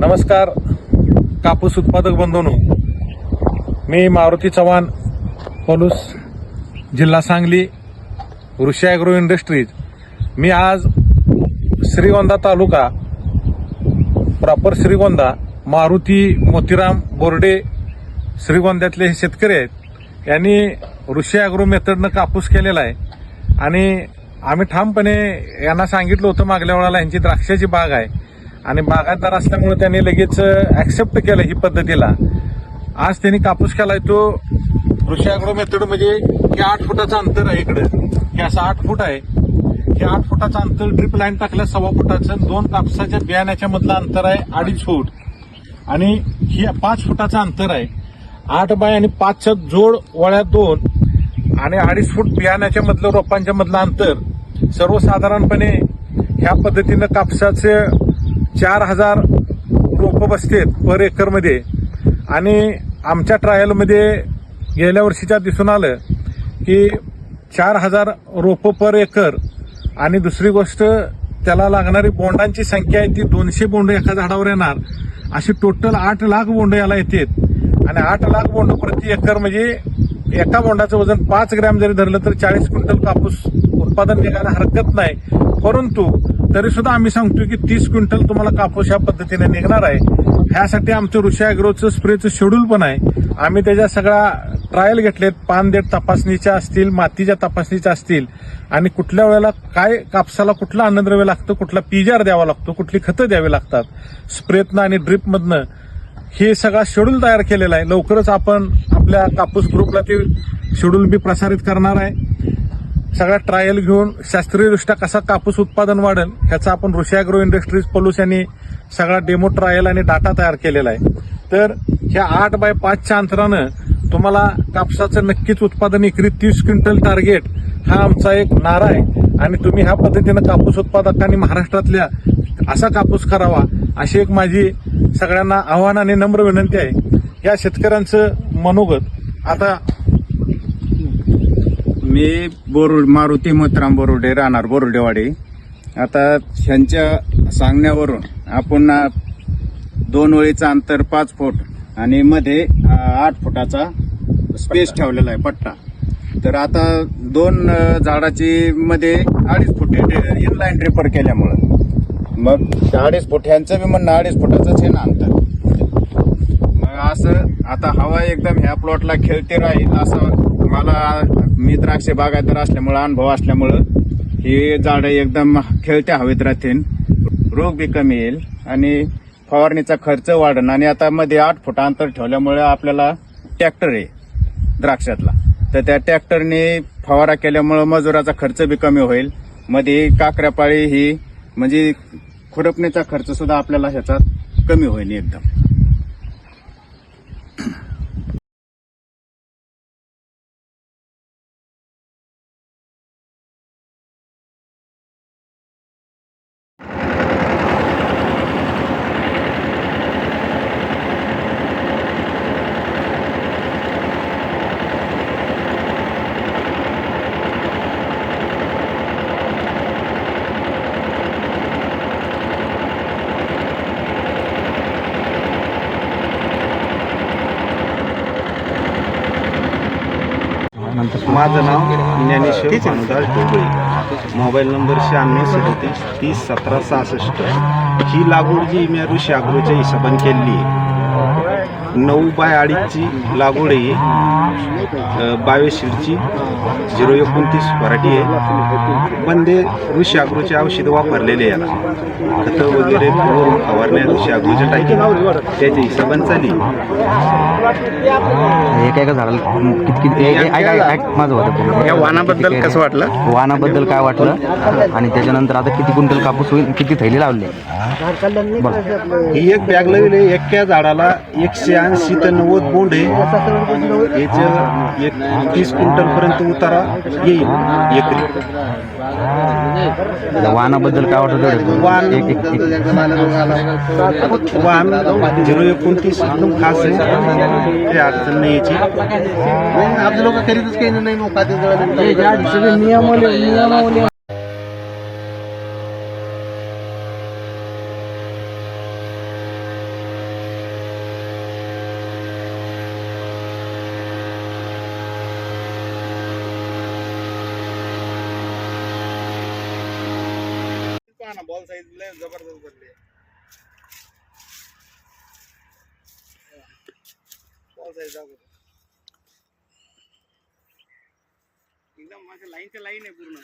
नमस्कार कापूस उत्पादक बंधूंनो. मी मारुती चव्हाण पलूस जिल्हा सांगली ऋषी ॲग्रो इंडस्ट्रीज. मी आज श्रीगोंदा तालुका प्रॉपर श्रीगोंदा मारुती मोतीराम बोर्डे श्रीगोंद्यातले हे शेतकरी आहेत. यांनी ऋषी ॲग्रो मेथडनं कापूस केलेला आहे. आणि आम्ही ठामपणे यांना सांगितलं होतं मागल्या वेळाला यांची द्राक्षाची बाग आहे. आणि बागायतदार असल्यामुळे त्यांनी लगेच ऍक्सेप्ट केलं ही पद्धतीला. आज त्यांनी कापूस केलाय तो कृषी आग्रो मेथड म्हणजे हे आठ फुटाचं अंतर आहे इकडं. हे असं आठ फूट आहे. हे आठ फुटाचं अंतर ड्रिप लाईन टाकल्या सव्वा फुटाचं दोन कापसाच्या बियाण्याच्या मधलं अंतर आहे अडीच फूट. आणि हे पाच फुटाचं अंतर आहे. आठ बाय आणि पाचच्या जोड वळ्या दोन आणि अडीच फूट बियाण्याच्या मधलं रोपांच्या मधलं अंतर. सर्वसाधारणपणे ह्या पद्धतीनं कापसाचे चार हजार रोपं बसतेत पर एकरमध्ये आणि आमच्या ट्रायलमध्ये गेल्या वर्षीच्या दिसून आलं की चार हजार रोपं पर एकर. आणि दुसरी गोष्ट त्याला लागणारी बोंडांची संख्या आहे ती दोनशे बोंड एका झाडावर येणार. अशी टोटल आठ लाख बोंड याला येतात. आणि आठ लाख बोंड प्रति एकर म्हणजे एका बोंडाचं वजन पाच ग्रॅम जरी धरलं तर चाळीस क्विंटल कापूस उत्पादन निघायला हरकत नाही. परंतु तरी सुद्धा आम्ही सांगतो की तीस क्विंटल तुम्हाला कापूस या पद्धतीने निघणार आहे. ह्यासाठी आमचं ऋषी अॅग्रोचं स्प्रेचं शेड्यूल पण आहे. आम्ही त्याच्या सगळ्या ट्रायल घेतलेत. पान देठ तपासणीच्या असतील मातीच्या तपासणीच्या असतील. आणि कुठल्या वेळेला काय कापसाला कुठलं अन्नद्रव्य लागतं कुठला पीजार द्यावा लागतो कुठली खतं द्यावी लागतात. स्प्रेतनं आणि ड्रिपमधनं हे सगळा शेड्यूल तयार केलेला आहे. लवकरच आपण आपल्या कापूस ग्रुपला ते शेड्यूल बी प्रसारित करणार आहे. सगळ्या ट्रायल घेऊन शास्त्रीयदृष्ट्या कसा कापूस उत्पादन वाढेल ह्याचा आपण ऋषी अॅग्रो इंडस्ट्रीज पलूस यांनी सगळा डेमो ट्रायल आणि डाटा तयार केलेला आहे. तर ह्या आठ बाय पाचच्या अंतरानं तुम्हाला कापसाचं नक्कीच उत्पादन एकरी तीस क्विंटल टार्गेट हा आमचा एक नारा आहे. आणि तुम्ही ह्या पद्धतीनं कापूस उत्पादकांनी महाराष्ट्रातल्या असा कापूस करावा अशी एक माझी सगळ्यांना आव्हान आणि नम्र विनंती आहे. या शेतकऱ्यांचं मनोगत. आता मी बोरुड मारुती मोतराम बोरुडे राहणार बोरुडेवाडी. आता ह्यांच्या सांगण्यावरून आपण दोन ओळीचं अंतर पाच फूट आणि मध्ये आठ फुटाचा स्पेस ठेवलेला आहे पट्टा. तर आता दोन झाडाची मध्ये अडीच फूट इनलाईन ड्रिपर केल्यामुळं. मग अडीच फूट ह्यांचं बी म्हणणं अडीच फुटाचंच आहे ना अंतर. मग असं आता हवा एकदम ह्या प्लॉटला खेळते राहील असं मला मी द्राक्ष बागायतदार असल्यामुळं अनुभव असल्यामुळं ही झाडं एकदम खेळत्या हवेत राहतील. रोग बी कमी येईल आणि फवारणीचा खर्च वाढेल आणि आता मध्ये आठ फुट अंतर ठेवल्यामुळे आपल्याला ट्रॅक्टर आहे द्राक्षातला. तर त्या ट्रॅक्टरने फवारा केल्यामुळं मजुराचा खर्च बी कमी होईल. मध्ये काकऱ्यापाळी ही म्हणजे खुरपणीचा खर्च सुद्धा आपल्याला ह्याच्यात कमी होईल एकदम. माझं नाव ज्ञानेश्वर भानुदास ढोबळे मोबाईल नंबर शहाण्णव सदतीस तीस सतरा सहासष्ट. ही लागवड जी मी ऋषी अग्रोच्या हिशोबाने केलेली आहे नऊ बाय अडीचची लागवड आहे अं, बायोशीरची झिरो एकोणतीस व्हरायटी आहे. बंदे ऋषी अग्रोचे औषधं वापरलेले याला खतं वगैरे वरून फवारण्या ऋषी अग्रोच्या टाकी त्याच्या हिशोबाने चालली. एक एका झाडाला किती किती एक- एक- ऐक- ऐक- ऐक माझं होतं पूर्ण. या वाहनाबद्दल कसं वाटलं? वाहनाबद्दल काय वाटलं? आणि त्याच्यानंतर आता किती क्विंटल कापूस होईल? किती थैली लावली? ही एक बॅग लावली एका झाडाला एकशे ऐंशी ते नव्वद बोंड आहे याच्या एक तीस क्विंटल पर्यंत उतारा येईल. एकरी. वाहनाबद्दल काय वाटतं? वाहन- एक एक एक. वाहन झिरो एकोणतीस एकदम खास आहे. अडचण नाही याची. आपले लोक करीतच काही नाही ना बॉल साईज लय जबरदस्त भरली बॉल साईज दाखवतो एकदम माझ्या लाईनच्या लाईन आहे पूर्ण.